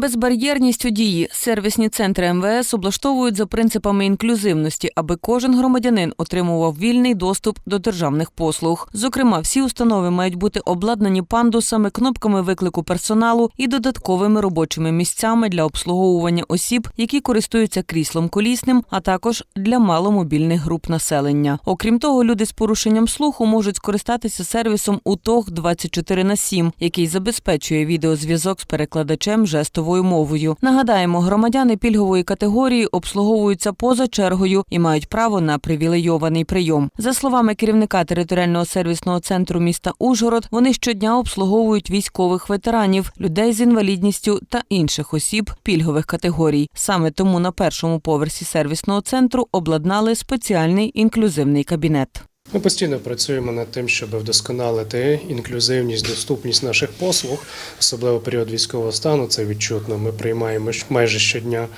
Безбар'єрність у дії сервісні центри МВС облаштовують за принципами інклюзивності, аби кожен громадянин отримував вільний доступ до державних послуг. Зокрема, всі установи мають бути обладнані пандусами, кнопками виклику персоналу і додатковими робочими місцями для обслуговування осіб, які користуються кріслом колісним, а також для маломобільних груп населення. Окрім того, люди з порушенням слуху можуть скористатися сервісом УТОГ 24 на 7, який забезпечує відеозв'язок з перекладачем жестовою мовою. Нагадаємо, громадяни пільгової категорії обслуговуються поза чергою і мають право на привілейований прийом. За словами керівника територіального сервісного центру міста Ужгород, вони щодня обслуговують військових ветеранів, людей з інвалідністю та інших осіб пільгових категорій. Саме тому на першому поверсі сервісного центру обладнали спеціальний інклюзивний кабінет. Ми постійно працюємо над тим, щоб вдосконалити інклюзивність, доступність наших послуг, особливо період військового стану. Це відчутно. Ми приймаємо майже щодня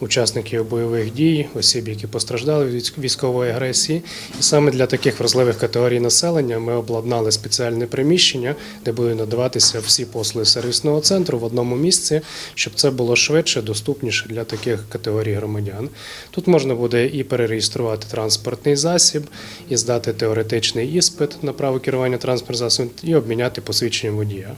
учасників бойових дій, осіб, які постраждали від військової агресії. І саме для таких вразливих категорій населення ми обладнали спеціальне приміщення, де будуть надаватися всі послуги сервісного центру в одному місці, щоб це було швидше, доступніше для таких категорій громадян. Тут можна буде і перереєструвати транспортний засіб, і здати теоретичний іспит на право керування транспортним засобом, і обміняти посвідчення водія.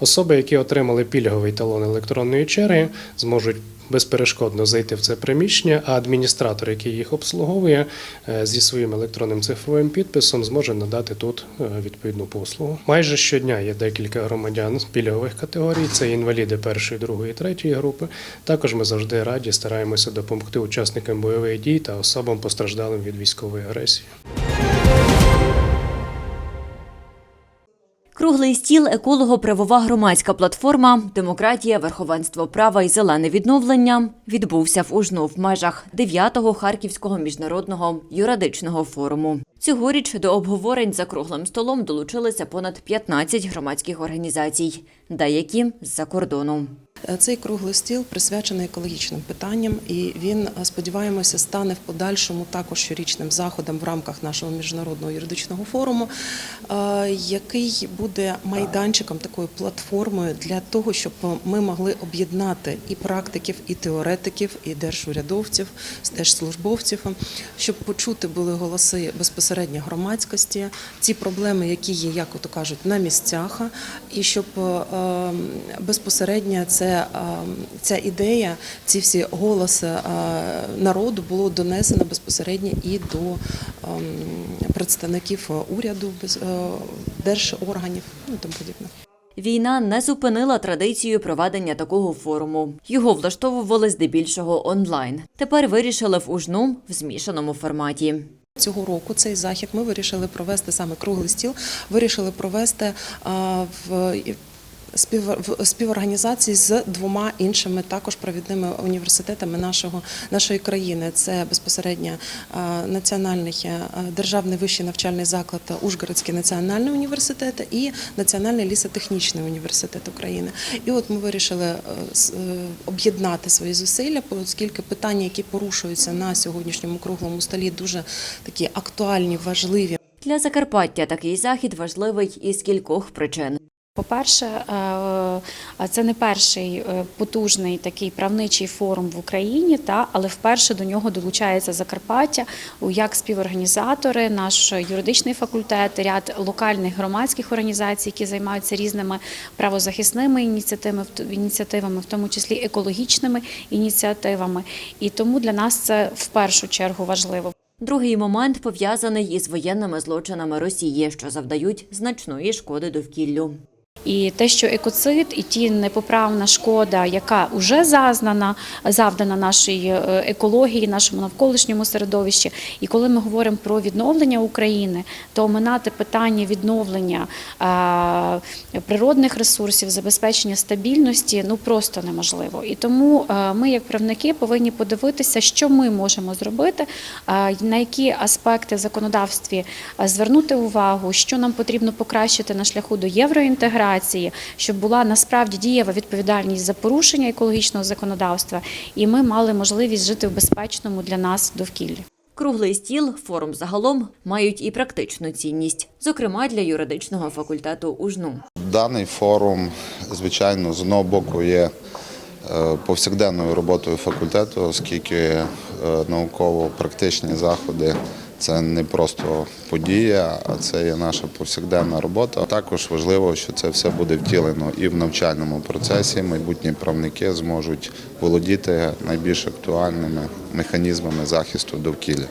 Особи, які отримали пільговий талон електронної черги, зможуть безперешкодно зайти в це приміщення, а адміністратор, який їх обслуговує, е, зі своїм електронним цифровим підписом зможе надати тут е, відповідну послугу. Майже щодня є декілька громадян з пільгових категорій. Це інваліди першої, другої, третьої групи. Також ми завжди раді стараємося допомогти учасникам бойових дій та особам постраждалим від військової агресії. Круглий стіл еколого-правова громадська платформа Демократія, верховенство права і зелене відновлення відбувся в Ужну в межах 9-го Харківського міжнародного юридичного форуму. Цьогоріч до обговорень за круглим столом долучилися понад 15 громадських організацій, деякі з-за кордону. Е, Цей круглий стіл присвячений екологічним питанням, і він е, сподіваємося стане в подальшому також щорічним заходом в рамках нашого міжнародного юридичного форуму, е, який буде майданчиком такою платформою для того, щоб ми могли об'єднати і практиків, і теоретиків, і держурядовців, держслужбовців, щоб почути були голоси безпосередньо громадськості, ці проблеми, які є, як ото кажуть, на місцях, і щоб безпосередньо це, ця ідея, ці всі голоси народу було донесено безпосередньо і до представників уряду, держорганів ну, і тому подібне. Війна не зупинила традицію проведення такого форуму. Його влаштовували здебільшого онлайн. Тепер вирішили в Ужну в змішаному форматі. Цього року цей захід ми вирішили провести саме круглий стіл. Вирішили провести в в співорганізації з двома іншими також провідними університетами нашого нашої країни. Це безпосередньо національний державний вищий навчальний заклад Ужгородський національний університет і Національний лісотехнічний університет України. І от ми вирішили е, е, об'єднати свої зусилля, оскільки питання, які порушуються на сьогоднішньому круглому столі, дуже такі актуальні, важливі. Для Закарпаття такий захід важливий із кількох причин. По-перше, е, це не перший е, потужний такий правничий форум в Україні, та але вперше до нього долучається Закарпаття як співорганізатори, наш юридичний факультет, ряд локальних громадських організацій, які займаються різними правозахисними ініціативами, ініціативами, в тому числі екологічними ініціативами. І тому для нас це в першу чергу важливо. Другий момент пов'язаний із воєнними злочинами Росії, що завдають значної шкоди довкіллю. І те, що екоцид, і ті непоправна шкода, яка вже зазнана, завдана нашій е, екології, нашому навколишньому середовищі. І коли ми говоримо про відновлення України, то оминати питання відновлення природних ресурсів, забезпечення стабільності ну просто неможливо. І тому е, ми, як правники, повинні подивитися, що ми можемо зробити, на які аспекти в законодавстві звернути увагу, що нам потрібно покращити на шляху до євроінтеграції, щоб була насправді дієва відповідальність за порушення екологічного законодавства, і ми мали можливість жити в безпечному для нас довкіллі. Круглий стіл, форум загалом мають і практичну цінність, зокрема для юридичного факультету УЖНУ. Даний форум, звичайно, з одного боку є е, повсякденною роботою факультету, оскільки е, науково-практичні заходи це не просто подія, а це є наша повсякденна робота. Також важливо, що це все буде втілено і в навчальному процесі. Майбутні правники зможуть володіти найбільш актуальними механізмами захисту довкілля.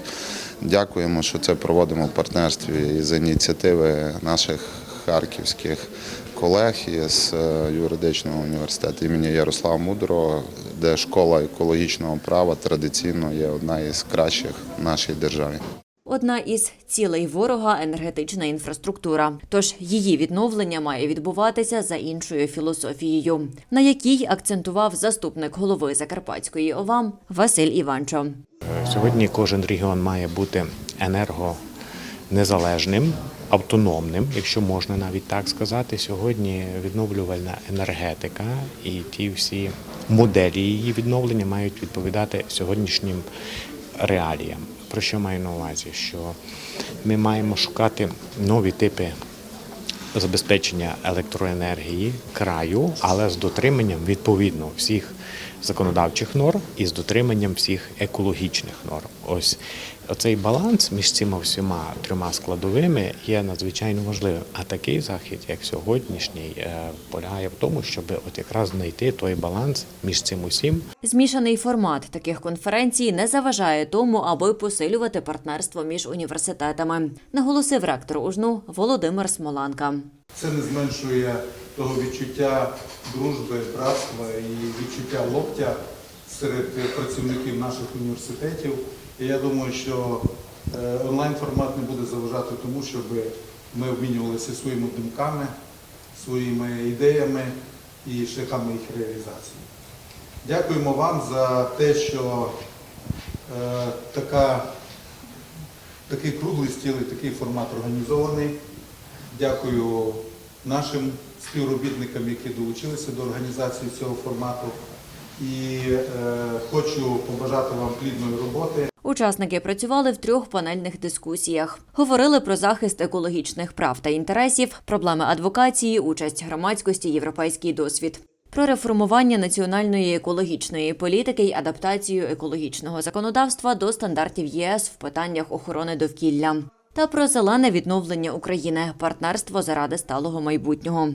Дякуємо, що це проводимо в партнерстві із ініціативи наших харківських колег із е, юридичного університету імені Ярослава Мудрого, де школа екологічного права традиційно є одна із кращих в нашій державі. Одна із цілей ворога енергетична інфраструктура. Тож її відновлення має відбуватися за іншою філософією, на якій акцентував заступник голови Закарпатської ОВА Василь Іванчо. Сьогодні кожен регіон має бути енергонезалежним, автономним, якщо можна навіть так сказати. Сьогодні відновлювальна енергетика і ті всі моделі її відновлення мають відповідати сьогоднішнім реаліям. Про що маю на увазі? Що ми маємо шукати нові типи забезпечення електроенергії краю, але з дотриманням відповідно всіх законодавчих норм і з дотриманням всіх екологічних норм. Ось оцей баланс між цими всіма трьома складовими є надзвичайно важливим. А такий захід, як сьогоднішній, е, полягає в тому, щоб от якраз знайти той баланс між цим усім Змішаний формат таких конференцій не заважає тому, аби посилювати партнерство між університетами, наголосив ректор УЖНУ Володимир Смоланка. Це не зменшує того відчуття дружби, братства і відчуття локтя серед працівників наших університетів. І я думаю, що е, онлайн-формат не буде заважати тому, щоб ми обмінювалися своїми думками, своїми ідеями і шляхами їх реалізації. Дякуємо вам за те, що е, така, такий круглий стіл і такий формат організований. Дякую нашим співробітникам, які долучилися до організації цього формату. І е, хочу побажати вам плідної роботи. Учасники працювали в трьох панельних дискусіях. Говорили про захист екологічних прав та інтересів, проблеми адвокації, участь громадськості, європейський досвід. Про реформування національної екологічної політики й адаптацію екологічного законодавства до стандартів ЄС в питаннях охорони довкілля та про зелене відновлення України партнерство заради сталого майбутнього.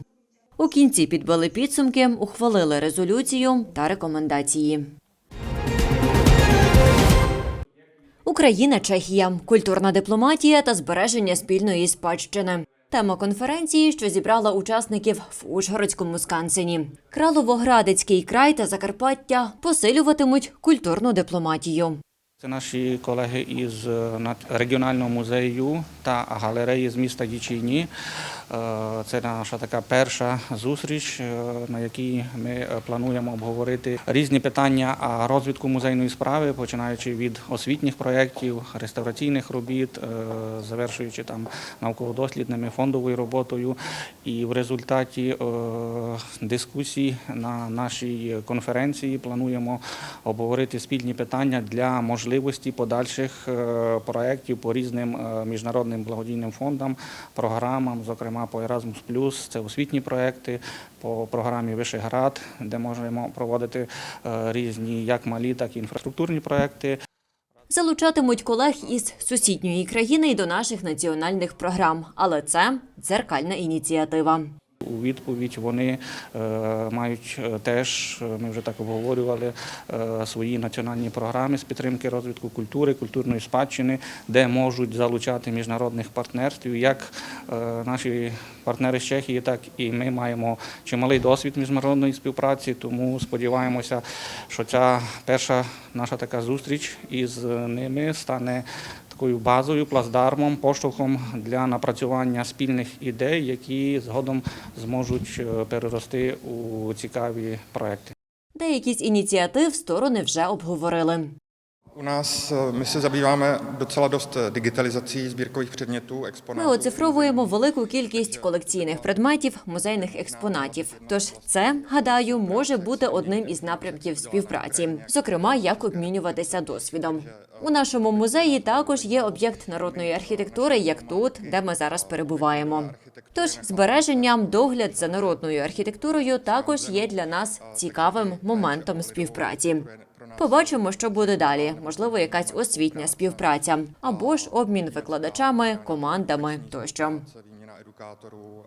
У кінці підбили підсумки, ухвалили резолюцію та рекомендації. Україна, Чехія, культурна дипломатія та збереження спільної спадщини. Тема конференції, що зібрала учасників в Ужгородському Скансені. Краловоградецький край та Закарпаття посилюватимуть культурну дипломатію. Це наші колеги із е, на- регіонального музею та галереї з міста Дічині. Е, Це наша така перша зустріч, е, на якій ми плануємо обговорити різні питання розвитку музейної справи, починаючи від освітніх проєктів, реставраційних робіт, е, завершуючи там науково-дослідними фондовою роботою. І в результаті дискусій на нашій конференції плануємо обговорити спільні питання для можливості подальших проєктів по різним міжнародним благодійним фондам, програмам, зокрема по Erasmus+, це освітні проекти по програмі Вишеград, де можемо проводити е, різні як малі, так і інфраструктурні проекти. Залучатимуть колег із сусідньої країни й до наших національних програм, але це дзеркальна ініціатива. У відповідь вони е, мають е, теж, е, ми вже так обговорювали, свої національні програми з підтримки розвитку культури, культурної спадщини, де можуть залучати міжнародних партнерств. Як наші партнери з Чехії, так і ми маємо чималий досвід міжнародної співпраці, тому сподіваємося, що ця перша наша така зустріч із ними стане такою базою, плацдармом, поштовхом для напрацювання спільних ідей, які згодом зможуть е, перерости у цікаві проекти. Деякі з ініціатив сторони вже обговорили. U nás eh, my se zabýváme docela dost eh, digitalizací sbírkových předmětů, Ми оцифровуємо велику кількість колекційних предметів, музейних експонатів. Тож це, гадаю, може бути одним із напрямків співпраці, зокрема, як обмінюватися досвідом. У нашому музеї також є об'єкт народної архітектури, як тут, де ми зараз перебуваємо. Тож збереженням догляд за народною архітектурою також є для нас цікавим моментом співпраці. Побачимо, що буде далі. Можливо, якась освітня співпраця або ж обмін викладачами, командами тощо. Edukátorů,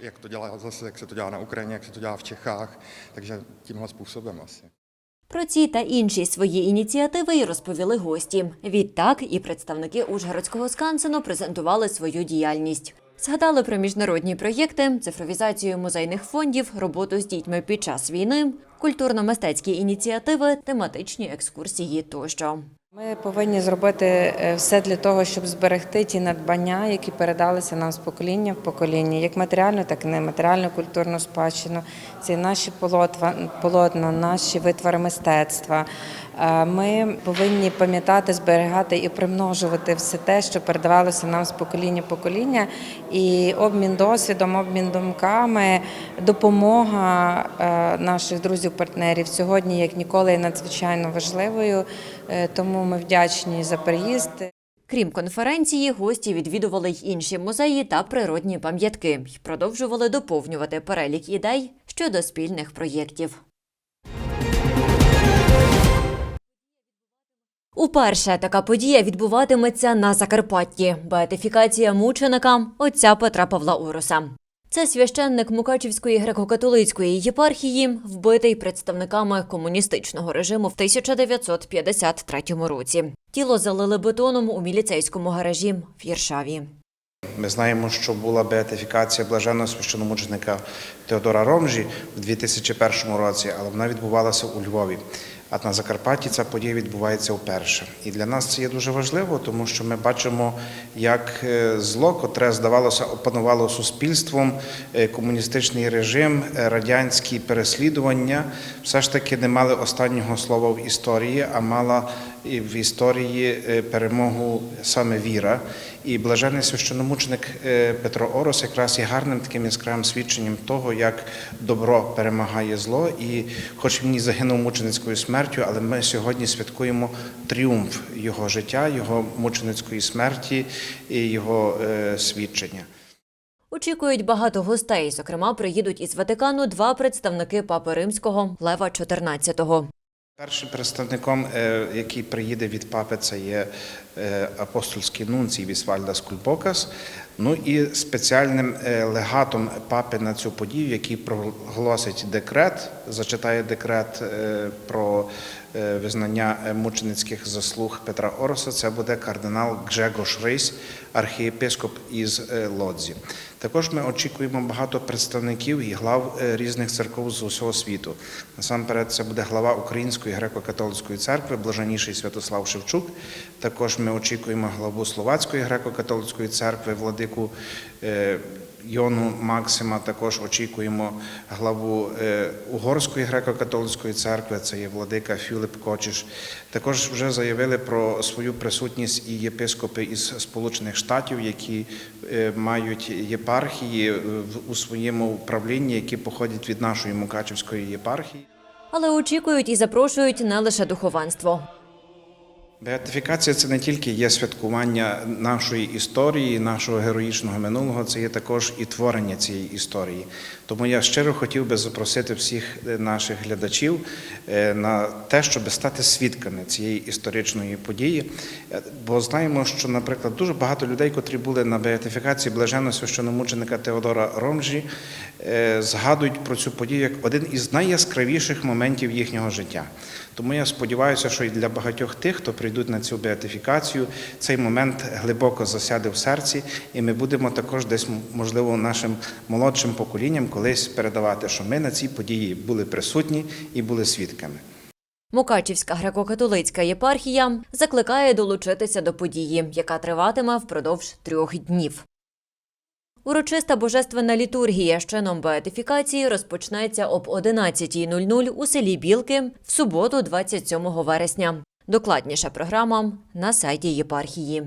jak to dělá zase, jak se to dělá na Ukrajině, jak se to dělá v Čechách, takže tímhle způsobem asi. Про ці та інші свої ініціативи й розповіли гості. Відтак і представники Ужгородського скансену презентували свою діяльність. Згадали про міжнародні проєкти, цифровізацію музейних фондів, роботу з дітьми під час війни, культурно-мистецькі ініціативи, тематичні екскурсії тощо. Ми повинні зробити е, все для того, щоб зберегти ті надбання, які передалися нам з покоління в покоління, як матеріальну, так і нематеріальну культурну спадщину. Це наші полотва- полотна, наші витвори мистецтва. Е, Ми повинні пам'ятати, зберігати і примножувати все те, що передавалося нам з покоління покоління. І обмін досвідом, обмін думками, допомога е, наших друзів-партнерів сьогодні, як ніколи, є надзвичайно важливою. Е, Тому ми вдячні за приїзд. Крім конференції, гості відвідували й інші музеї та природні пам'ятки й продовжували доповнювати перелік ідей щодо спільних проєктів. Уперше така подія відбуватиметься на Закарпатті. Беатифікація мученика отця Петра Павла Уруса. Це священник Мукачівської греко-католицької єпархії, вбитий представниками комуністичного режиму в 1953 році. Тіло залили бетоном у міліцейському гаражі в Єршаві. Ми знаємо, що була беатифікація блаженного священомученика Теодора Ромжі в 2001 році, але вона відбувалася у Львові. А на Закарпатті ця подія відбувається вперше. І для нас це є дуже важливо, тому що ми бачимо, як е, зло, котре здавалося, опанувало суспільством, е, комуністичний режим, е, радянські переслідування, все ж таки не мали останнього слова в історії, а мала в історії е, перемогу саме віра. І блажений священомученик е, Петро Орос якраз є гарним таким яскравим свідченням того, як добро перемагає зло. І хоч він і загинув мученицькою смертю, але ми сьогодні святкуємо тріумф його життя, його мученицької смерті і його е, свідчення. Очікують багато гостей. Зокрема, приїдуть із Ватикану два представники Папи Римського Лева XIV. Першим представником, е, який приїде від папи, це є е, апостольський нунцій Вісвальдас Кульпокас. Ну і спеціальним е, легатом папи на цю подію, який проголосить декрет, зачитає декрет про визнання мученицьких заслуг Петра Ороса, це буде кардинал Гжегош Рейс, архієпископ із Лодзі. Також ми очікуємо багато представників і глав е, різних церков з усього світу. Насамперед, це буде глава Української греко-католицької церкви, блаженніший Святослав Шевчук. Також ми очікуємо главу Словацької греко-католицької церкви, владику е, Йону Максима. Також очікуємо главу е, Угорської греко-католицької церкви, це є владика Філіп Кочиш. Також вже заявили про свою присутність і єпископи із Сполучених Штатів, які мають єпархії в- у своєму управлінні, які походять від нашої Мукачівської єпархії. Але очікують і запрошують не лише духовенство. Беатифікація це не тільки є святкування нашої історії, нашого героїчного минулого, це є також і творення цієї історії. Тому я щиро хотів би запросити всіх е, наших глядачів е, на те, щоб стати свідками цієї історичної події. Е, Бо знаємо, що, наприклад, дуже багато людей, котрі були на беатифікації блаженного священомученика Теодора Ромжі, згадують про цю подію як один із найяскравіших моментів їхнього життя. Тому я сподіваюся, що і для багатьох тих, хто прийдуть на цю беатифікацію, цей момент глибоко засяде в серці, і ми будемо також десь, можливо, нашим молодшим поколінням колись передавати, що ми на цій події були присутні і були свідками. Мукачівська греко-католицька єпархія закликає долучитися до події, яка триватиме впродовж трьох днів. Урочиста божественна літургія з чином беатифікації розпочнеться об 11.00 у селі Білки в суботу, 27 вересня. Докладніша програма на сайті єпархії.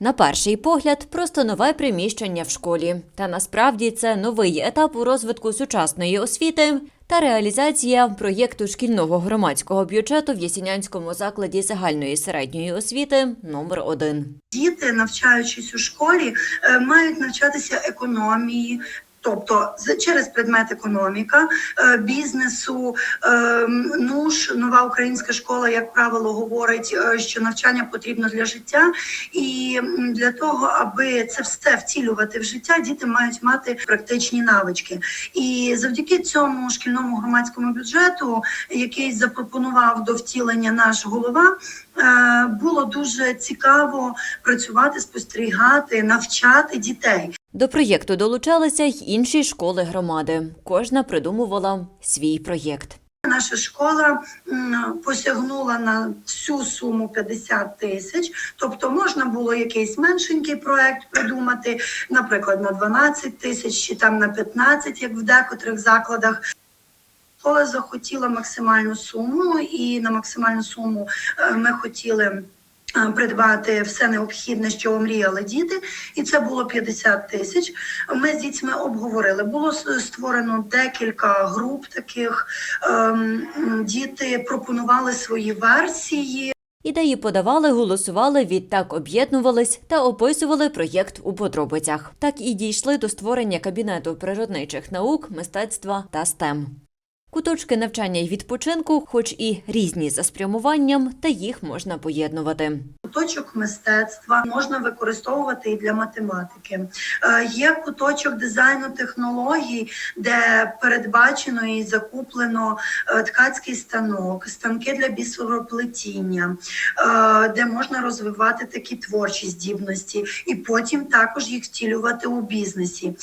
На перший погляд, просто нове приміщення в школі. Та насправді це новий етап у розвитку сучасної освіти та реалізація проєкту шкільного громадського бюджету в Ясінянському закладі загальної середньої освіти номер 1 Діти, навчаючись у школі, е, мають навчатися економії. Тобто через предмет економіка, е, бізнесу, е, ну нова українська школа, як правило, говорить, е, що навчання потрібно для життя, і для того, аби це все втілювати в життя, діти мають мати практичні навички. І завдяки цьому шкільному громадському бюджету, який запропонував до втілення наш голова, е, було дуже цікаво працювати, спостерігати, навчати дітей. До проєкту долучалися й інші школи громади. Кожна придумувала свій проєкт. Наша школа посягнула на всю суму 50 тисяч. Тобто можна було якийсь меншенький проект придумати, наприклад, на 12 тисяч чи там на 15, як в декотрих закладах. Школа захотіла максимальну суму, і на максимальну суму е, ми хотіли. Придбати все необхідне, що омріяли діти, і це було 50 тисяч. Ми з дітьми обговорили. Було створено декілька груп таких. Ем, Діти пропонували свої версії. Ідеї подавали, голосували, відтак об'єднувались та описували проєкт у подробицях. Так і дійшли до створення кабінету природничих наук, мистецтва та STEM. Куточки навчання й відпочинку, хоч і різні за спрямуванням, та їх можна поєднувати. Куточок мистецтва можна використовувати і для математики. Е, Є куточок дизайну технологій, де передбачено і закуплено е, ткацький станок, станки для бісероплетіння, е, де можна розвивати такі творчі здібності, і потім також їх втілювати у бізнесі.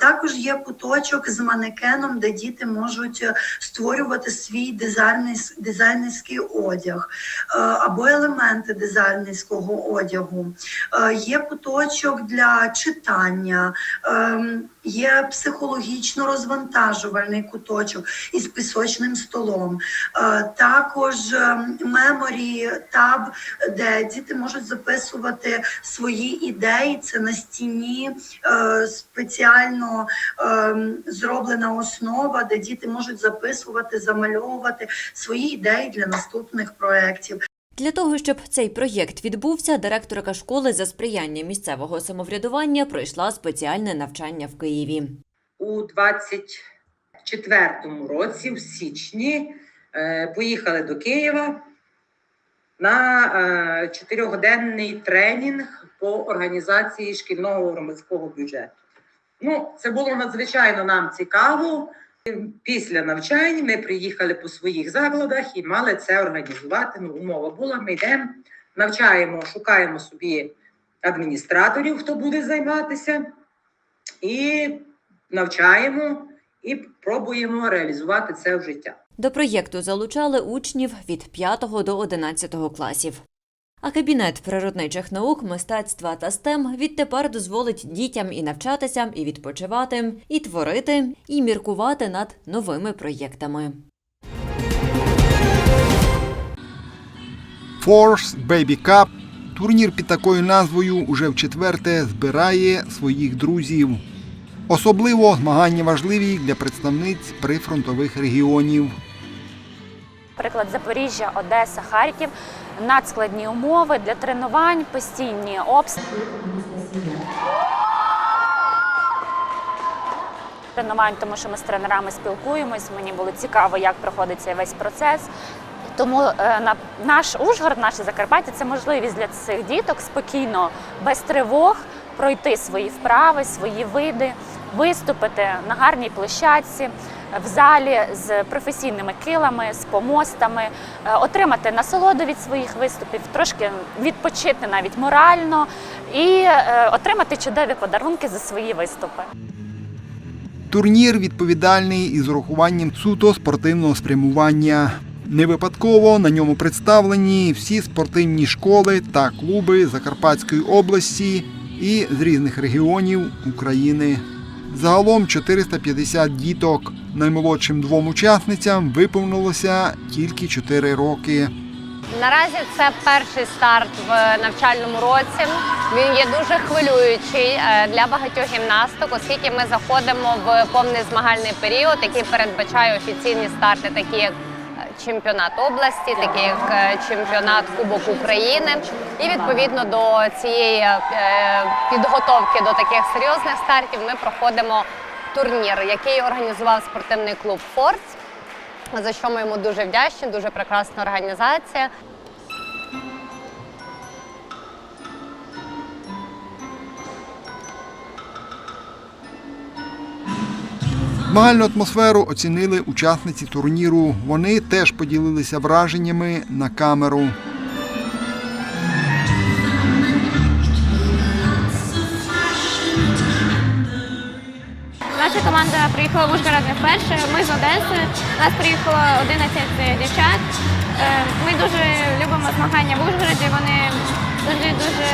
Також є куточок з манекеном, де діти можуть створювати свій дизайнерський одяг або елементи дизайнерського одягу. Е, Є куточок для читання, ем, є психологічно розвантажувальний куточок із пісочним столом. Е, Також ем, меморі таб, де діти можуть записувати свої ідеї. Це на стіні е, спеціально ем, зроблена основа, де діти можуть записувати, замальовувати свої ідеї для наступних проєктів. Для того, щоб цей проєкт відбувся, директорка школи за сприяння місцевого самоврядування пройшла спеціальне навчання в Києві. у 24-му році, в січні, е, поїхали до Києва на е, чотирьохденний тренінг по організації шкільного громадського бюджету. Ну, це було надзвичайно нам цікаво. Після навчань ми приїхали по своїх закладах і мали це організувати. Ну, умова була: ми йдемо, навчаємо, шукаємо собі адміністраторів, хто буде займатися, і навчаємо і пробуємо реалізувати це в життя. До проєкту залучали учнів від 5 до 11 класів. А кабінет природничих наук, мистецтва та STEM відтепер дозволить дітям і навчатися, і відпочивати, і творити, і міркувати над новими проєктами. Force Baby Cup – турнір під такою назвою уже вчетверте збирає своїх друзів. Особливо змагання важливі для представниць прифронтових регіонів. Приклад Запоріжжя, Одеса, Харків. Надскладні умови для тренувань, постійні обстріли. Тренувань, тому що ми з тренерами спілкуємось. Мені було цікаво, як проходить цей весь процес. Тому е, на наш Ужгород, наше Закарпаття це можливість для цих діток спокійно, без тривог пройти свої вправи, свої види, виступити на гарній площадці, в залі з професійними килами, з помостами, е, отримати насолоду від своїх виступів, трошки відпочити навіть морально і е, отримати чудові подарунки за свої виступи. Турнір відповідальний із урахуванням суто спортивного спрямування. Не випадково на ньому представлені всі спортивні школи та клуби Закарпатської області і з різних регіонів України. Загалом 450 діток. Наймолодшим двом учасницям виповнилося тільки 4 роки. Наразі це перший старт в навчальному році. Він є дуже хвилюючий е, для багатьох гімнасток, оскільки ми заходимо в повний змагальний період, який передбачає офіційні старти, такі як чемпіонат області, такий як е, чемпіонат Кубок України. І відповідно до цієї е, підготовки до таких серйозних стартів ми проходимо турнір, який організував спортивний клуб Форц за що ми йому дуже вдячні, дуже прекрасна організація. Змагальну атмосферу оцінили учасниці турніру. Вони теж поділилися враженнями на камеру. Наша команда приїхала в Ужгород не вперше. Ми з Одеси. Нас приїхало 11 дівчат. Е, Ми дуже любимо змагання в Ужгороді. Вони дуже дуже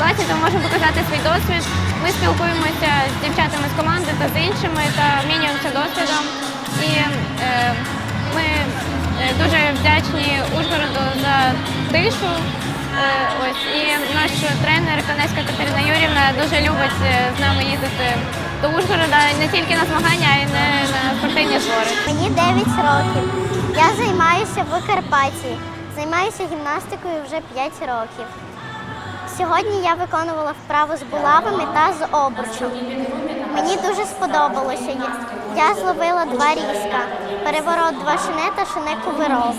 класні, тому можемо показати свій досвід. Ми спілкуємося з дівчатами з команди та з іншими та обмінюємося досвідом. І е, ми е, дуже вдячні Ужгороду за тишу. Е, Ось і наш тренер Конецька Катерина Юрівна дуже любить е, з нами їздити до Ужгорода не тільки на змагання, а й на, на спортивні збори. Мені 9 років. Я займаюся в Карпаті. Займаюся гімнастикою вже 5 років. Сьогодні я виконувала вправу з булавами та з обручем. Мені дуже сподобалося. Я зловила два різка, переворот два шине та шине кувирок.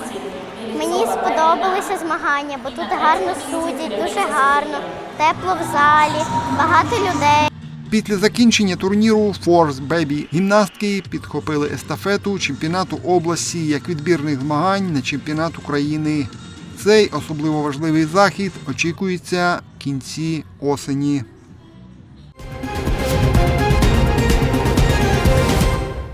Мені сподобалися змагання, бо тут гарно судять, дуже гарно, тепло в залі, багато людей. Після закінчення турніру Force Baby гімнастки підхопили естафету чемпіонату області як відбірних змагань на чемпіонат України. Цей особливо важливий захід очікується кінці осені.